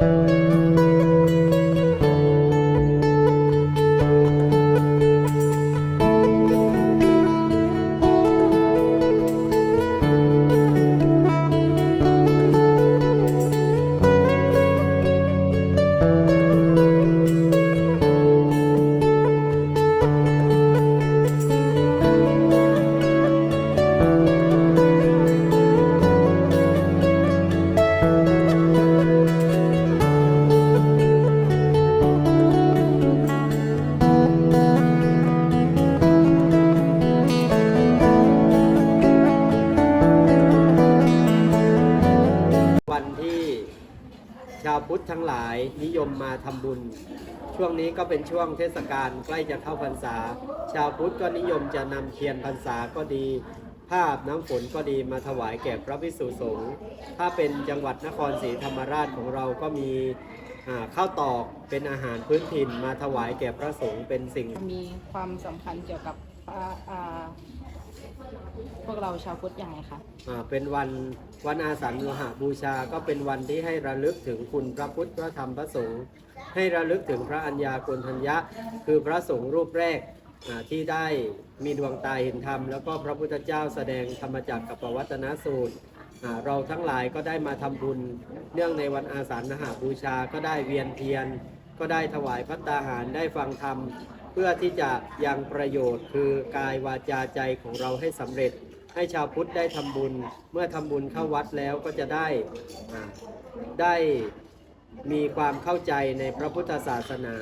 วั ชาวพุทธทั้งหลายนิยมมาทำบุญ ช่วงนี้ก็เป็นช่วงเทศกาลใกล้จะเข้าพรรษา ชาวพุทธก็นิยมจะนำเทียนพรรษาก็ดี ภาพน้ำฝนก็ดีมาถวายแก่พระภิกษุสงฆ์ถ้าเป็นจังหวัดนครศรีธรรมราชของเราก็มีข้าวตอกเป็นอาหารพื้นถิ่นมาถวายแก่พระสงฆ์เป็นสิ่ง มีความสำคัญเกี่ยวกับ พวกเราชาวพุทธยังไงคะอ่าเป็นวันวันอาสันโลหะบูชาก็เป็นวันที่ให้ระลึกถึงคุณพระพุทธพระธรรมพระสงฆ์ให้ระลึกถึงพระอัญญาโกณทัญญะ คือพระสงฆ์รูปแรกอ่าที่ได้มีดวงตาเห็นธรรม แล้วก็พระพุทธเจ้าแสดงธรรมจักรกับปวัตนสูตรอ่าเราทั้งหลายก็ได้มาทำบุญ เนื่องในวันอาสันโลหบูชาก็ได้เวียนเทียน ก็ได้ถวายพัตตาหารได้ฟังธรรม พื่อที่จะยังประโยชน์คือกายวาจาใจของเราให้สำเร็จ ให้ชาวพุทธได้ทำบุญ เมื่อทำบุญเข้าวัดแล้วก็จะได้ได้มีความเข้าใจในพระพุทธศาสนา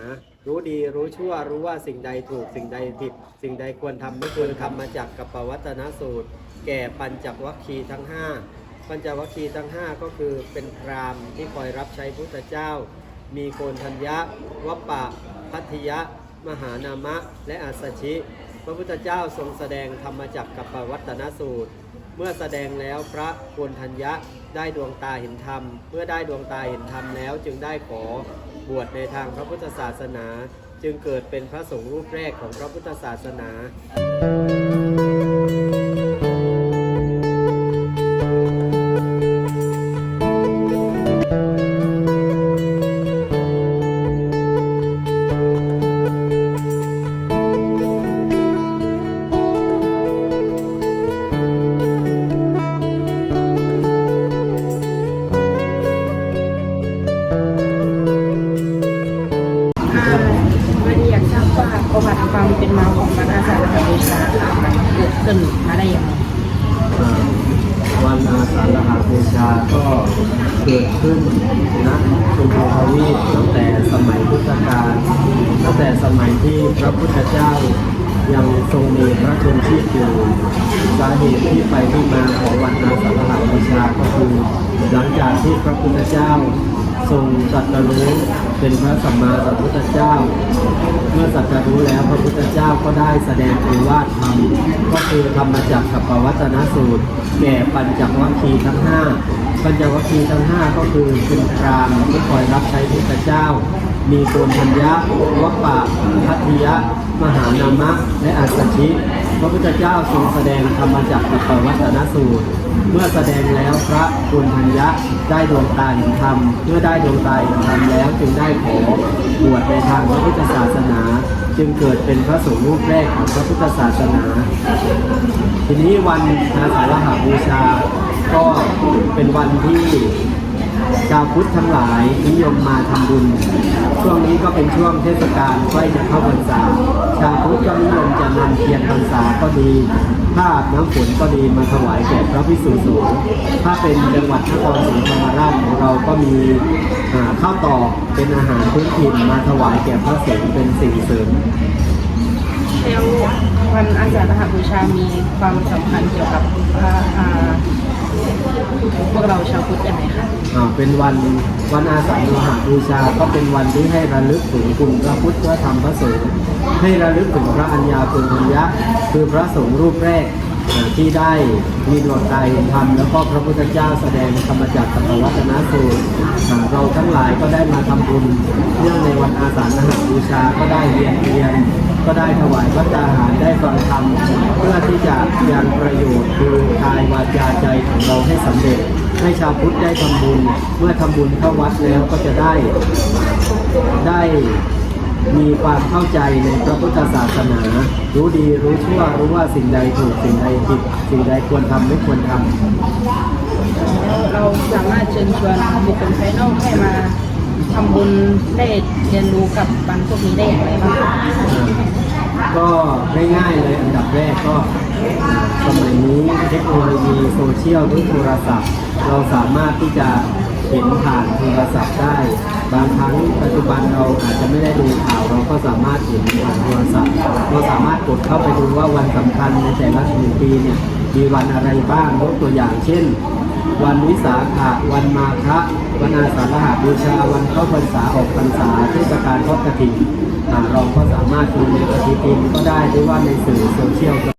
รู้ดีรู้ชั่วรู้ว่าสิ่งใดถูกสิ่งใดผิด สิ่งใดควรทำไม่ควรทำมาจากกัปปวัตนสูตร แก่ปัญจวัคคีย์ทั้ง 5 ปัญจวัคคีย์ทั้ง 5 ก็คือเป็นพรามที่คอยรับใช้พุทธเจ้า มีโกนทัญญะวัปปะพัทยะ มหานามะ และอัสสชิ พระพุทธเจ้าทรงแสดงธรรมจักกับปวัตนสูตร เมื่อแสดงแล้วพระโกนทัญญะได้ดวงตาเห็นธรรม เมื่อได้ดวงตาเห็นธรรมแล้วจึงได้ขอบวชในทางพระพุทธศาสนา จึงเกิดเป็นพระสงฆ์รูปแรกของพระพุทธศาสนา เกิดขึ้นมาได้ยังไงวันอาสาฬหบูชาก็เกิดขึ้นณกรุงทวีปตั้งแต่สมัยพุทธกาลตั้งแต่สมัยที่พระพุทธเจ้ายังทรงมีพระชนชีพอยู่สาเหตุที่ไปที่มาของวันอาสาฬหบูชาก็คือ หลังจากที่พระพุทธเจ้าทรงตรัสรู้ เป็นพระสัมมาสัมพุทธเจ้า เมื่อตรัสรู้แล้วพระพุทธเจ้าก็ได้แสดงโอวาทธรรมก็คือธรรมจักรกับปวัตนสูตร แก่ปัญจวัคคีย์ทั้งห้าปัญจวัคคีย์ทั้งห้าก็คือเป็นพรามที่คอยรับใช้พุทธเจ้า มีโกนทัญญะวัปปะพัทยะ มหานามะ และอัสสชิ ระพุทธเจ้าทรงแสดงธรรมจักรกับปวัตนสูตร เมื่อแสดงแล้วพระกุณทัญญะได้ดวงตาเห็นธรรมเมื่อได้ดวงตาเห็นธรรมแล้วจึงได้ขอบวชในทางพระพุทธศาสนา จึงเกิดเป็นพระสงฆ์รูปแรกของพระพุทธศาสนา ทีนี้วันอาสาฬหบูชาก็เป็นวันที่ ชาวพุทธทั้งหลายนิยมมาทำบุญ ช่วงนี้ก็เป็นช่วงเทศกาลใกล้จะเข้าพรรษา ชาวพุทธก็นิยมจะนำเทียนพรรษาก็ดีภาพน้ำฝนก็ดีมาถวายแก่พระพิสุสงฆ์ถ้าเป็นจังหวัดนครศรีธรรมราชของเราก็มีข้าวตอกเป็นอาหารพื้นถิ่นมาถวายแก่พระสงฆ์เป็นสิ่งเสริมแล้ววันอาสาฬหบูชามีความสำคัญเกี่ยวกับพระ เป็นวันวันอาสาฬหบูชา ก็เป็นวันที่ให้ระลึกถึงคุณพระพุทธพระธรรมพระสงฆ์ให้ระลึกถึงพระอัญญาคุณัญญะคือพระสงฆ์รูปแรกที่ได้มีดวงตาเห็นธรรมแล้วก็พระพุทธเจ้าแสดงธรรมจักรกับวัฒนสูตรเราทั้งหลายก็ได้มาทำบุญเนื่องในวันอาสาฬหบูชาก็ได้เรียนเรียน ก็ได้ถวายพระตาหารได้ฟังธรรมเพื่อที่จะยังประโยชน์คือกายวาจาใจของเราให้สำเร็จ ให้ชาวพุทธได้ทำบุญ เมื่อทำบุญเข้าวัดแล้วก็จะได้ได้มีความเข้าใจในพระพุทธศาสนา รู้ดีรู้ชั่วรู้ว่าสิ่งใดถูกสิ่งใดผิด สิ่งใดควรทำไม่ควรทำแล้วเราสามารถเชิญชวนบุคคลภายนอกให้มาทำบุญได้เรียนรู้กับบันพวกนี้ได้อย่างไรบ้าง ก็ง่ายๆเลยอันดับแรกก็สมัยนี้เทคโนโลยีโซเชียลหรือโทรศัพท์ เราสามารถที่จะเห็นผ่านโทรศัพท์ได้ บางครั้งปัจจุบันเราอาจจะไม่ได้ดูข่าวเราก็สามารถเห็นผ่านโทรศัพท์ เราสามารถกดเข้าไปดูว่าวันสำคัญในแต่ละหนึ่งปีเนี่ยมีวันอะไรบ้างยกตัวอย่างเช่น วันวิสาขะวันมาฆะวันอาสาฬหบูชาวันเข้าพรรษาออกพรรษาเทศกาลทอดกฐินอ่า เราก็สามารถดูในปฏิทินก็ได้หรือว่าในสื่อโซเชียลก็